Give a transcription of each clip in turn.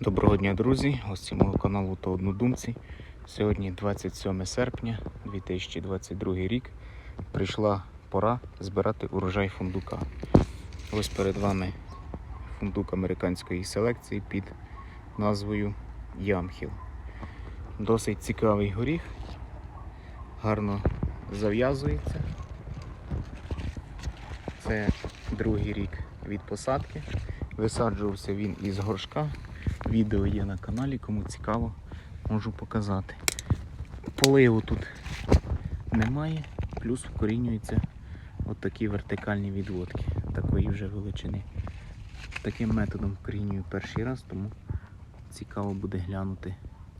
Доброго дня, друзі! Гості мого каналу та однодумці. Сьогодні 27 серпня 2022 рік. Прийшла пора збирати урожай фундука. Ось перед вами фундук американської селекції під назвою Ямхіл. Досить цікавий горіх, гарно зав'язується. Це другий рік від посадки. Висаджувався він із горшка. Відео є на каналі, кому цікаво, можу показати. Поливу тут немає, плюс вкорінюються от такі вертикальні відводки такої вже величини. Таким методом вкорінюю перший раз, тому цікаво буде глянути,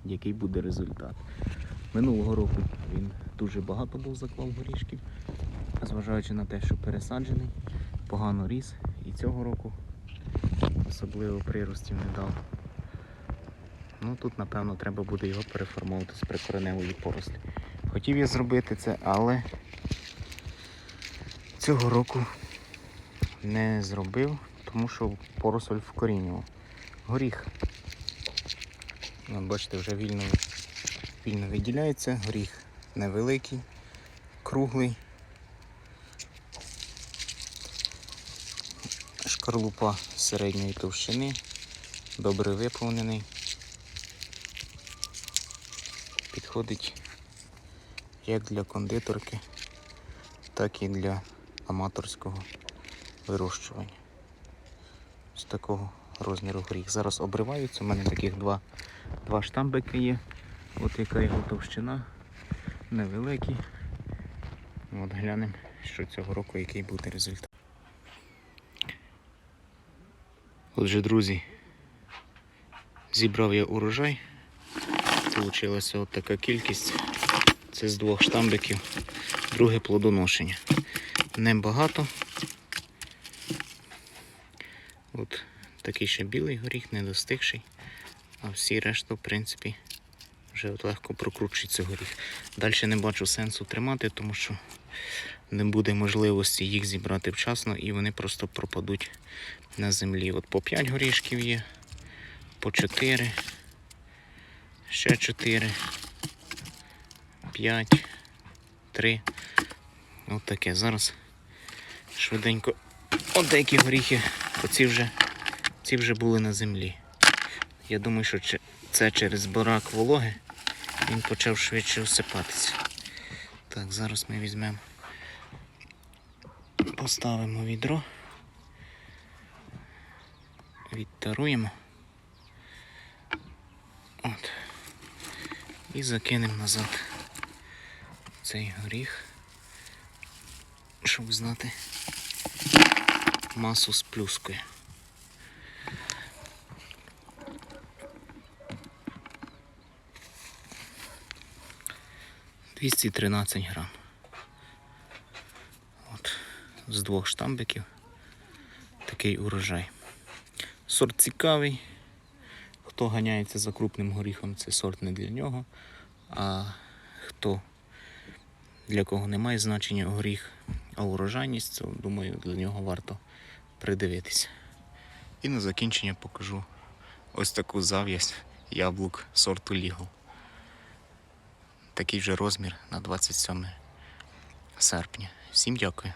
який буде результат. Минулого року він дуже багато був заклав горішків, зважаючи на те, що пересаджений, погано ріс. І цього року особливо приростів не дав. Ну тут, напевно, треба буде його переформувати з прикореневої порослі. Хотів я зробити це, але цього року не зробив, тому що поросль вкорінював. Горіх. Бачите, вже вільно, вільно виділяється. Горіх невеликий, круглий. Шкарлупа середньої товщини, добре виповнений. Підходить як для кондитерки, так і для аматорського вирощування. З такого розміру горіх. Зараз обриваються. У мене таких два, два штамбики є. От яка його товщина, невеликі. От глянемо, що цього року який буде результат. Отже, друзі, зібрав я урожай. Получилася от така кількість. Це з двох штамбиків. Друге плодоношення. Небагато. От такий ще білий горіх, не достигший. А всі решта, в принципі, вже от легко прокручується горіх. Далі не бачу сенсу тримати, тому що не буде можливості їх зібрати вчасно і вони просто пропадуть на землі. От по 5 горішків є, по 4, ще 4, 5, 3. От таке. Зараз швиденько. От деякі горіхи, оці вже, ці вже були на землі. Я думаю, що це через барак вологи він почав швидше осипатися. Так, зараз ми візьмемо, поставимо відро. відтаруємо. От. І закинемо назад цей горіх, щоб знати масу з плюскою. Двісті тринадцять грам. От, з двох штамбиків такий урожай. Сорт цікавий. Хто ганяється за крупним горіхом, це сорт не для нього. А хто для кого немає значення горіх, а урожайність, то думаю, для нього варто придивитися. І на закінчення покажу ось таку зав'язь яблук сорту Лігл. Такий вже розмір на 27 серпня. Всім дякую.